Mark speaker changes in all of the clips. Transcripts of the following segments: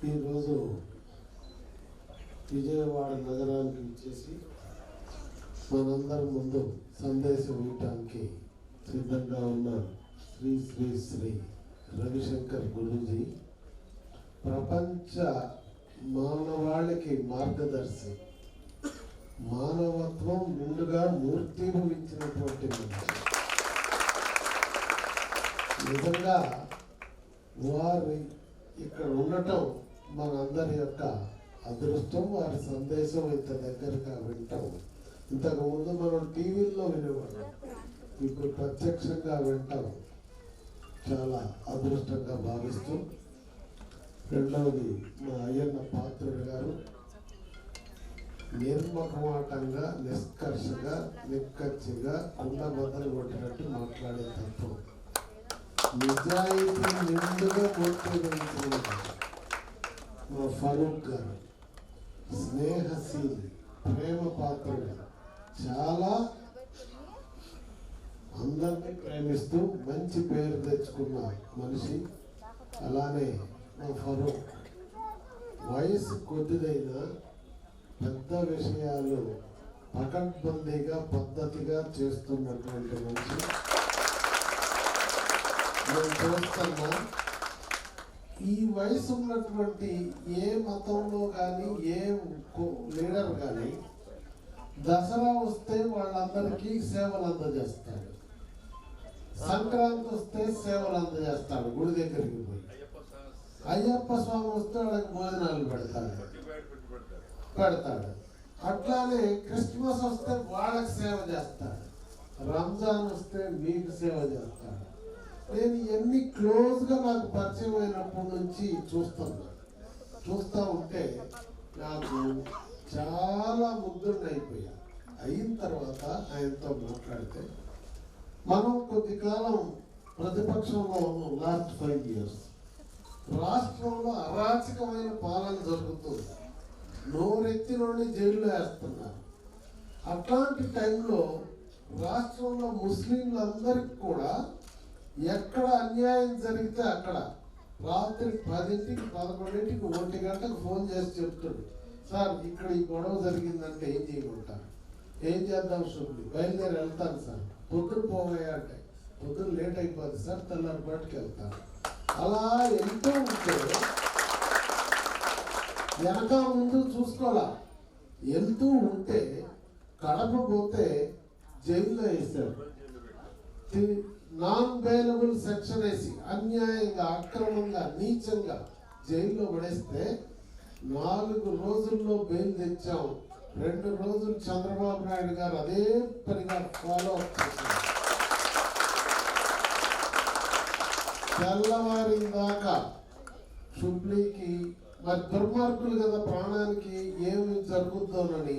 Speaker 1: ఈరోజు విజయవాడ నగరానికి వచ్చేసి మనందరి ముందు సందేశం ఇవ్వటానికి సిద్ధంగా ఉన్న శ్రీ శ్రీ శ్రీ రవిశంకర్ గురూజీ ప్రపంచ మానవాళికి మార్గదర్శి మానవత్వం ముందుగా మూర్తిభవించినటువంటి మనిషి. నిజంగా వారి ఇక్కడ ఉండటం మనందరి యొక్క అదృష్టం వారి సందేశం ఇంత దగ్గరగా వింటాం. ఇంతకు ముందు మనం టీవీల్లో వినేవాళ్ళం. ఇప్పుడు ప్రత్యక్షంగా వింటాం. చాలా అదృష్టంగా భావిస్తూ. రెండవది మా అయ్యన్న పాత్రుడు గారు నిర్మకమాటంగా నిష్కర్షగా నిక్కచ్చిగా కుండ బద్దలు కొట్టినట్టు మాట్లాడే తత్వం. నిజాయితీ నిండుగా మూర్తిభవించిన మా ఫరూక్ గారు స్నేహశీలి ప్రేమ పాత్రుడు చాలా అందరినీ ప్రేమిస్తూ మంచి పేరు తెచ్చుకున్న మనిషి అలానే మా ఫరూక్. వయసు కొద్దిదైనా పెద్ద విషయాలు పకడ్బందీగా పద్ధతిగా చేస్తున్నటువంటి మనిషి. నేను చూస్తున్నా ఈ వయసు ఉన్నటువంటి ఏ మతంలో కానీ ఏ లీడర్ కానీ దసరా వస్తే వాళ్ళందరికీ సేవలు అందజేస్తాడు సంక్రాంతి వస్తే సేవలు అందజేస్తాడు గుడి దగ్గరికి పోయి. అయ్యప్ప స్వామి వస్తే వాళ్ళకి భోజనాలు పెడతాడు పెడతాడు అట్లానే క్రిస్మస్ వస్తే వాళ్ళకి సేవ చేస్తాడు రంజాన్ వస్తే మీకు సేవ చేస్తాడు నేను ఇవన్నీ క్లోజ్గా నాకు పరిచయం అయినప్పటి నుంచి చూస్తున్నా చూస్తూ ఉంటే నాకు చాలా ముగ్ధుడిని అయిపోయా. అయిన తర్వాత ఆయనతో మాట్లాడితే మనం కొద్ది కాలం ప్రతిపక్షంలో ఉన్నాం లాస్ట్ ఫైవ్ ఇయర్స్ రాష్ట్రంలో అరాచకమైన పాలన జరుగుతుంది. నోరెత్తి నుండి జైల్లో వేస్తున్నారు. అట్లాంటి టైంలో రాష్ట్రంలో ముస్లింలందరికీ కూడా ఎక్కడ అన్యాయం జరిగితే అక్కడ రాత్రి పదింటికి పదకొండింటికి ఒంటి గంటకు ఫోన్ చేసి చెప్తుంది సార్ ఇక్కడ ఈ గొడవ జరిగిందంటే ఏం చేయకుండా ఏం చేద్దాం శుభ్రి బయలుదేరి వెళ్తాను సార్. పొద్దున పోవయ్యా అంటే పొద్దున లేట్ అయిపోద్ది సార్ తెల్లారి పాటికి వెళ్తాను. అలా వెళ్తూ ఉంటే వెనక ముందు చూసుకోవాలా? వెళ్తూ ఉంటే కడప పోతే జైల్లో వేశారు. నాన్ బెయిలబుల్ సెక్షన్ వేసి అన్యాయంగా అక్రమంగా నీచంగా జైల్లో పడేస్తే నాలుగు రోజుల్లో బెయిల్ తెచ్చాం. రెండు రోజులు చంద్రబాబు నాయుడు గారు అదే పనిగా ఫాలో అప్ చేశారు. తెల్లవారిన దాకా షుబ్లీకి మరి దుర్మార్గులు కదా ప్రాణానికి ఏమి జరుగుతుందోనని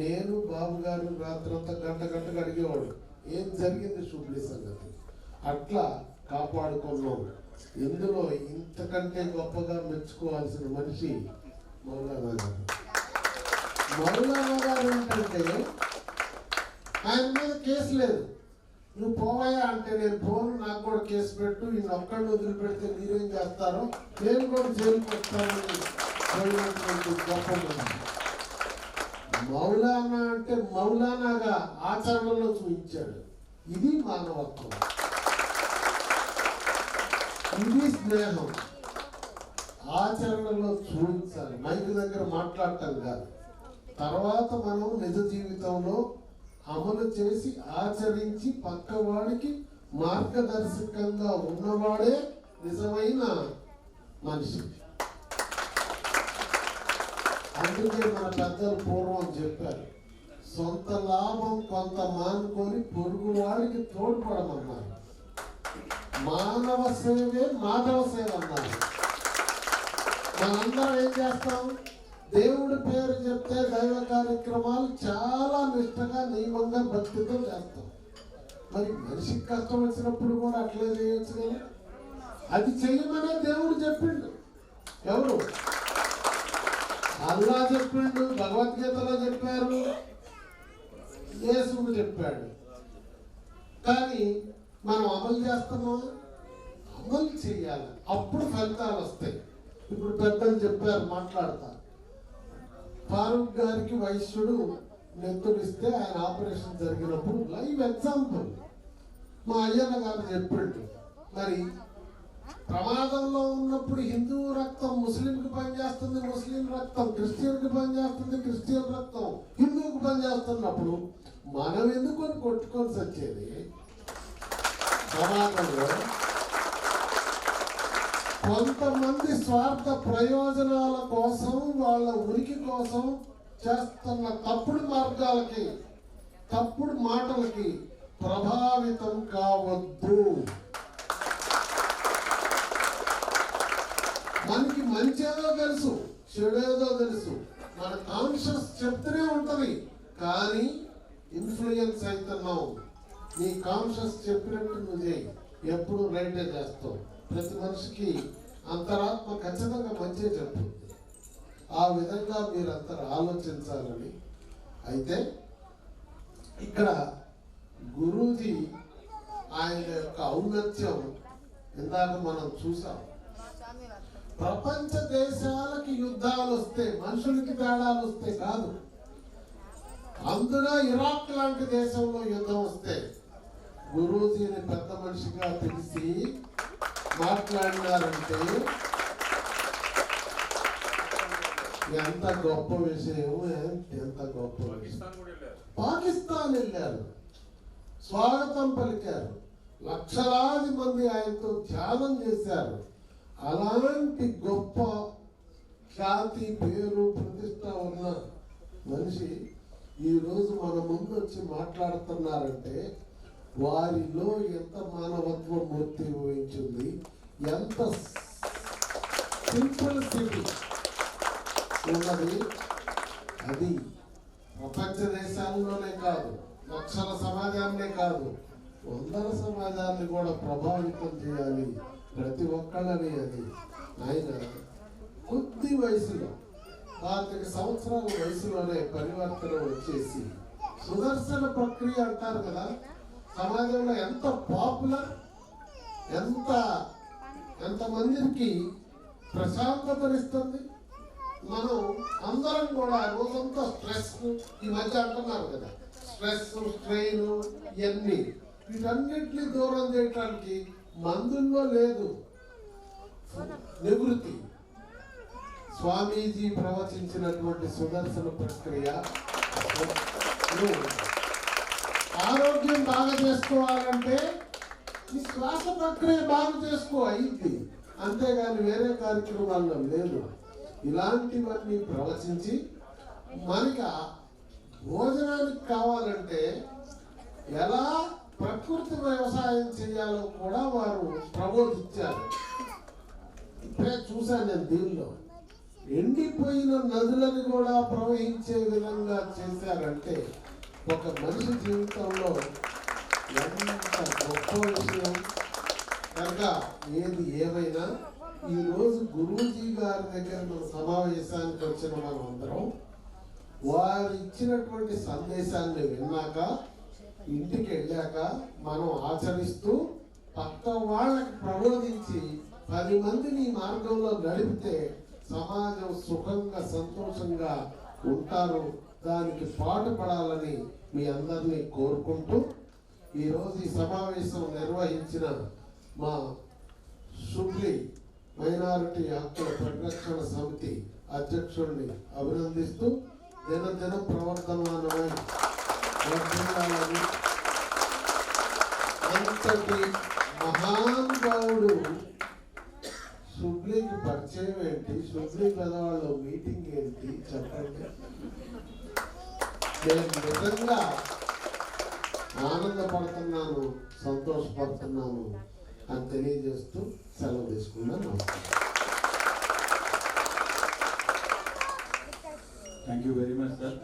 Speaker 1: నేను బాబు గారు రాత్రంతా గంట గంటకు అడిగేవాడు. ఏం జరిగింది షుబ్లీ సంగతి. అట్లా కాపాడుకున్నాం ఇందులో ఇంతకంటే గొప్పగా మెచ్చుకోవాల్సిన మనిషి మౌలానా గారు. మౌలానా గారు ఏంటంటే ఆయన మీద కేసు లేదు. నువ్వు పోవాయా అంటే నేను పోను నాకు కూడా కేసు పెట్టు ఈ ఒక్కళ్ళు వదిలిపెడితే మీరేం చేస్తారో? నేను కూడా జైలుకి వస్తానని గొప్ప మౌలానా అంటే మౌలానాగా ఆచరణలో చూపించాడు. ఇది మానవత్వం. ఇది స్నేహం. ఆచరణలో చూపించాలి. మైక్ దగ్గర మాట్లాడటం కాదు. తర్వాత మనం నిజ జీవితంలో అమలు చేసి ఆచరించి పక్కవాడికి మార్గదర్శకంగా ఉన్నవాడే నిజమైన మనిషి. అందుకే మన పెద్దలు పూర్వం చెప్పారు సొంత లాభం కొంత మానుకొని పొరుగు వాడికి తోడ్పడమన్నారు. మానవ సేవే మాధవ సేవ అన్నారు. మనందరం ఏం చేస్తాం? దేవుడి పేరు చెప్తే దైవ కార్యక్రమాలు చాలా నిష్టగా నియమంగా భక్తితో చేస్తాం. మరి మనిషికి కష్టం వచ్చినప్పుడు కూడా అట్లే చేయొచ్చు కదా? అది చెయ్యమనే దేవుడు చెప్పిండు. ఎవరు? అల్లా చెప్పిండు భగవద్గీతలో చెప్పారు. యేసుడు చెప్పాడు. కానీ మనం అమలు చేస్తున్నాం అమలు చేయాలి. అప్పుడు ఫలితాలు వస్తాయి. ఇప్పుడు పెద్దలు చెప్పారు మాట్లాడతా. ఫారూక్ గారికి వైశ్యుడు నెత్తుడిస్తే ఆయన ఆపరేషన్ జరిగినప్పుడు లైవ్ ఎగ్జాంపుల్. మా అయ్యన్న గారు చెప్పిండు మరి ప్రమాదంలో ఉన్నప్పుడు హిందూ రక్తం ముస్లింకి పనిచేస్తుంది ముస్లిం రక్తం క్రిస్టియన్కి పనిచేస్తుంది క్రిస్టియన్ రక్తం హిందువుకి పనిచేస్తున్నప్పుడు మనం ఎందుకు అని కొట్టుకొని వచ్చేది ప్రమాదంలో కొంతమంది స్వార్థ ప్రయోజనాల కోసం వాళ్ళ ఉనికి కోసం చేస్తున్న తప్పుడు మార్గాలకి తప్పుడు మాటలకి ప్రభావితం కావద్దు మనకి మంచి ఏదో తెలుసు చెడేదో తెలుసు. మన కాన్షియస్ చెప్తూనే ఉంటుంది కానీ ఇన్ఫ్లుయెన్స్ అవుతున్నావు నీ కాన్షియస్ చెప్పినట్టు నువ్వు చేయి. ఎప్పుడు రైటే చేస్తావు. ప్రతి మనిషికి అంతరాత్మ ఖచ్చితంగా మంచి చెప్తుంది ఆ విధంగా మీరంతా ఆలోచించాలని. అయితే ఇక్కడ గురూజీ ఆయన యొక్క ఔన్నత్యం ఇందాక మనం చూసాం. ప్రపంచ దేశాలకి యుద్ధాలు వస్తే మనుషులకి తేడాలు వస్తే కాదు. అందులో ఇరాక్ లాంటి దేశంలో యుద్ధం వస్తే గురూజీని పెద్ద మనిషిగా తెలిసి మాట్లాడినారంటే ఎంత గొప్ప విషయం ఎంత గొప్ప
Speaker 2: పాకిస్తాన్ వెళ్ళారు.
Speaker 1: స్వాగతం పలికారు. లక్షలాది మంది ఆయనతో ధ్యానం చేశారు. అలాంటి గొప్ప ఖ్యాతి పేరు ప్రతిష్ట ఉన్న మనిషి ఈరోజు మన ముందు వచ్చి మాట్లాడుతున్నారంటే వారిలో ఎంత మానవత్వ మూర్తి వహించింది ఎంత సింపుల్ సిటీ ఉన్నది? అది ప్రపంచ దేశాల్లోనే కాదు లక్షల సమాజాన్నే కాదు వందల సమాజాన్ని కూడా ప్రభావితం చేయాలి. ప్రతి ఒక్కళ్ళని అది ఆయన కొద్ది వయసులో పాతిక సంవత్సరాల వయసులోనే పరివర్తన వచ్చేసి సుదర్శన ప్రక్రియ అంటారు కదా సమాజంలో ఎంత పాపులర్ ఎంత ఎంతమందికి ప్రశాంతతనిస్తుంది? మనం అందరం కూడా రోజంతా స్ట్రెస్ ఈ మధ్య అంటున్నారు కదా స్ట్రెస్ స్ట్రెయిన్ ఇవన్నీ వీటన్నిటిని దూరం చేయటానికి మందుల్లో లేదు. నివృత్తి. స్వామీజీ ప్రవచించినటువంటి సుదర్శన ప్రక్రియ. ఆరోగ్యం బాగా చేసుకోవాలంటే ఈ శ్వాస ప్రక్రియ బాగా చేసుకో అయింది. అంతేగాని వేరే కార్యక్రమాల్లో లేదు. ఇలాంటివన్నీ ప్రవచించి మనకి భోజనానికి కావాలంటే ఎలా ప్రకృతి వ్యవసాయం చేయాలో కూడా వారు ప్రబోధించారు. ఇప్పుడే చూశాను నేను దీనిలో. ఎండిపోయిన నదులను కూడా ప్రవహించే విధంగా చేశారంటే ఒక మనిషి జీవితంలో ఎంత గొప్ప విషయం. కనుక ఏది ఏమైనా ఈరోజు గురూజీ గారి దగ్గర మన సమావేశానికి వచ్చిన మనం అందరం వారు ఇచ్చినటువంటి సందేశాన్ని విన్నాక ఇంటికి వెళ్ళాక మనం ఆచరిస్తూ పక్క వాళ్ళకి ప్రబోధించి పది మందిని మార్గంలో నడిపితే సమాజం సుఖంగా సంతోషంగా ఉంటారు. దానికి పాటుపడాలని మీ అందరినీ కోరుకుంటూ ఈరోజు ఈ సమావేశం నిర్వహించిన మా శుభ్రి మైనారిటీ హక్కుల పరిరక్షణ సమితి అధ్యక్షుడిని అభినందిస్తూ దినదిన ప్రవర్తమానమై వర్ధిల్లాలని అంతటి మహానుభావుడు సుబ్లీకి పరిచయం ఏంటి? సుబ్లీ పెదవాళ్ళ మీటింగ్ ఏంటి? చెప్పండి. నేను నిజంగా ఆనందపడుతున్నాను సంతోషపడుతున్నాను అని తెలియజేస్తూ సెలవు తీసుకున్నాను.
Speaker 3: Thank you very much sir.